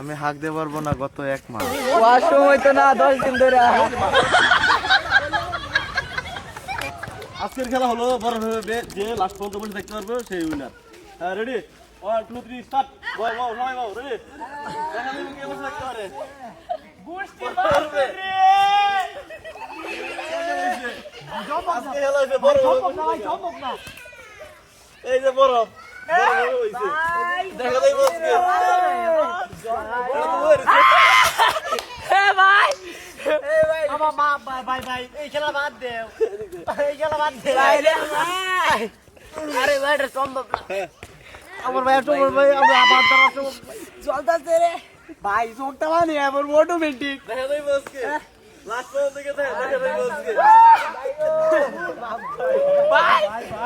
আমি হাঁক দিতে পারব না গত এক মাস। ওয়াশরুম হইতো না দশ দিন ধরে। আজকের খেলা হলো বড় হবে যে লাস্ট পর্যন্ত বসে দেখতে পারবে সেই উইনার হ্যাঁ ready one two three start বাও বাও নয় বাও রেডি দেখা কে বসে দেখতে পারে আজকে খেলা হয়েছে বড় এই যে বরফ দেখা ভাই আমার মা ভাই ভাই ভাই এই খেলা বাদ দে এই খেলা বাদ দে ভাই রে ভাই আরে ভাই এটা সম্ভব না আমার ভাই তোমার ভাই আমরা আবার দ্বারা চলতেছে রে ভাই চোখটা মানে এবার অটোমেটিক দেখা যাবে আজকে লাস্ট পর্যন্ত দেখে দেখা যাবে আজকে ভাই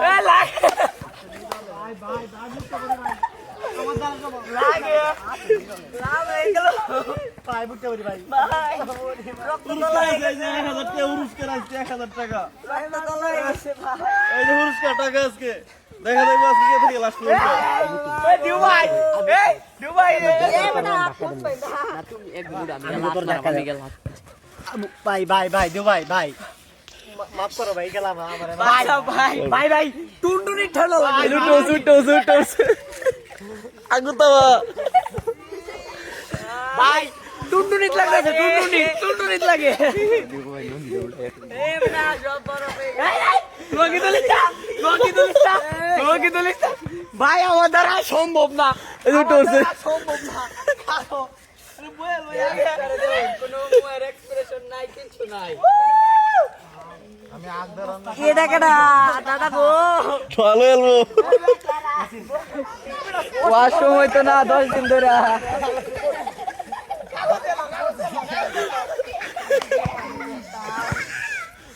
এ লাগে লাগে লাভ হয়ে গেল ভাই বুঝতে পারি ভাই ভাই রক্ত পুরস্কার আছে এই যে এক হাজার টাকা পুরস্কার আছে এক হাজার টাকা রক্ত তোলা হয়ে গেছে ভাই এই যে পুরস্কার টাকা আজকে দেখা যাবে আজকে কে থেকে লাস্ট পর্যন্ত এ দুবাই এ দুবাই রে এ বেটা ফোন পাই না তুমি এক বুড়া আমি গেলাম ভাই ভাই ভাই দে ভাই ভাই মাফ করো ভাই খেলা আমার ভাই ভাই ভাই ভাই টুনটুনি ঠেলো সুটো আগুতাবা ভাই টুনটুনিত লাগছে টুনটুনি টুনটুনিত লাগে। ভাই আমার দ্বারা সম্ভব না। সম্ভব না। কোনো মুয়ের এক্সপ্রেশন নাই কিছু নাই। কেডা কেডা দাদা গো। ভালো এলবো ওয়াশরুম হইতো না দশ দিন ধরে।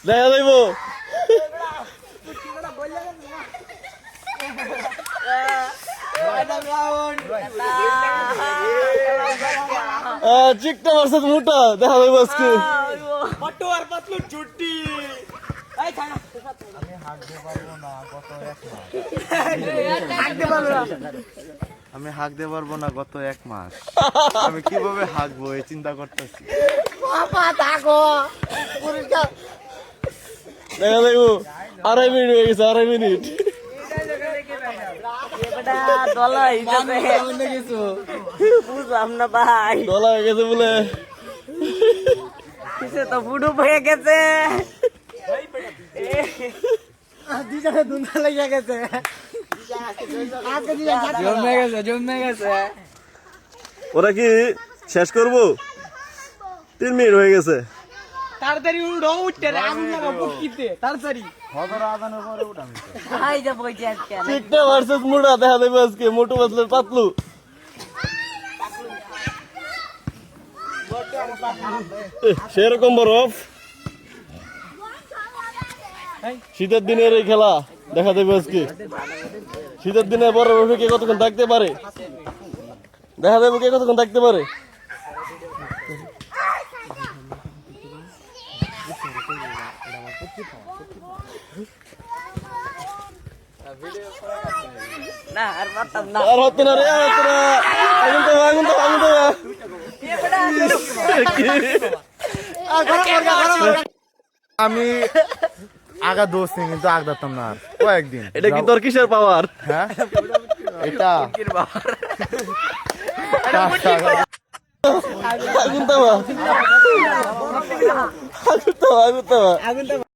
দেখা যাইব চিকটা মোটা দেখা যাইব আজকে পট্টু আর পাতলু ছুটি আমি হাঁক দিতে পারব না গত এক মাস। আমি কীভাবে হাঁকবো এই চিন্তা করতেছি। দেখা যাইব আড়াই মিনিট হয়ে গেছে আড়াই মিনিট। দলা হয়ে গেছে বলে। তো বুড়ো হয়ে গেছে। দুজনে দুন্দা লেগে গেছে। আজকে জমে গেছে জমে গেছে। ওরা কি শেষ করব? তিন মিনিট হয়ে গেছে। তাড়াতাড়ি উঠো উঠতে রে আগুন লাগা বুকিতে তাড়াতাড়ি। হজর আদানের পরে উঠামি ভাই যা বইছে আজকে চিকটা ভার্সেস মোটা দেখা আজকে মোটু পাতলু। সেরকম বরফ শীতের দিনের এই খেলা দেখা দেবে আজকে। শীতের দিনে বরফে কে কতক্ষণ থাকতে পারে? দেখা যাবে কে কতক্ষণ থাকতে পারে? না আর পারতাম না। আর হতো না রে আর হতো না। আগুন তো আগুন তো আগুন তো। আমি আগা দোষ নেই কিন্তু আগ দিতাম না আর। কয়েকদিন। এটা কি তোর কিসের পাওয়ার? হ্যাঁ? এটা। আগুন তো আগুন তো আগুন তো।